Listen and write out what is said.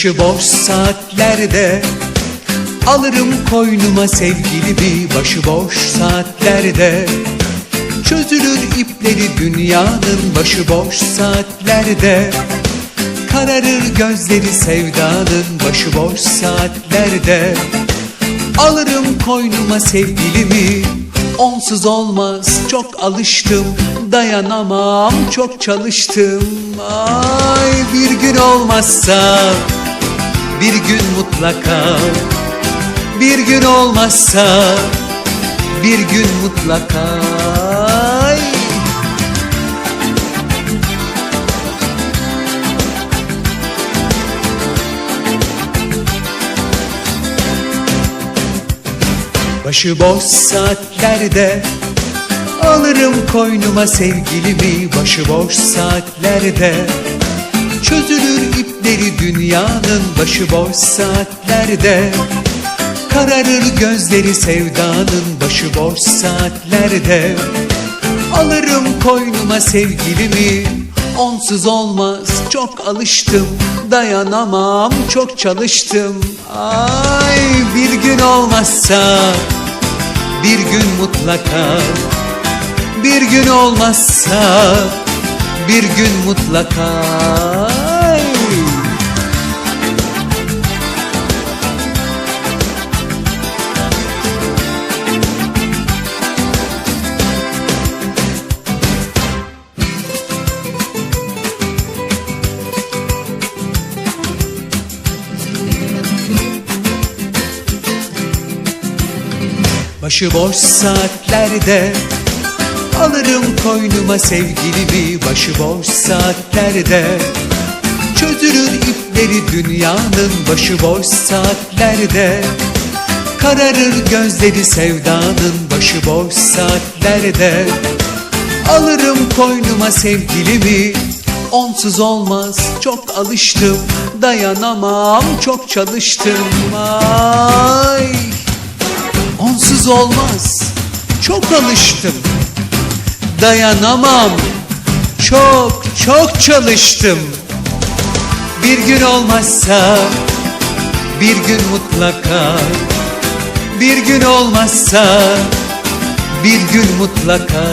Başıboş saatlerde Alırım koynuma sevgilimi Başıboş saatlerde. Çözülür ipleri dünyanın Başıboş saatlerde. Kararır gözleri sevdanın Başıboş saatlerde. Alırım koynuma sevgilimi Onsuz olmaz. Çok alıştım Dayanamam çok çalıştım. Ay bir gün olmazsa Bir gün mutlaka Bir gün olmazsa Bir gün mutlaka Ay. Başıboş saatlerde Alırım koynuma sevgilimi Başıboş saatlerde Çözülür ipleri dünyanın Başıboş saatlerde. Kararır gözleri sevdanın Başıboş saatlerde. Alırım koynuma sevgilimi Onsuz olmaz. Çok alıştım Dayanamam çok çalıştım. Ay bir gün olmazsa Bir gün mutlaka. Bir gün olmazsa Bir gün mutlaka Başıboş saatlerde Alırım koynuma sevgilimi. Başıboş saatlerde Çözülür ipleri dünyanın. Başıboş saatlerde Kararır gözleri sevdanın. Başıboş saatlerde Alırım koynuma sevgilimi. Onsuz olmaz çok alıştım Dayanamam çok çalıştım. Ay Onsuz olmaz. Çok alıştım. Dayanamam. Çok çok çalıştım. Bir gün olmazsa bir gün mutlaka bir gün olmazsa bir gün mutlaka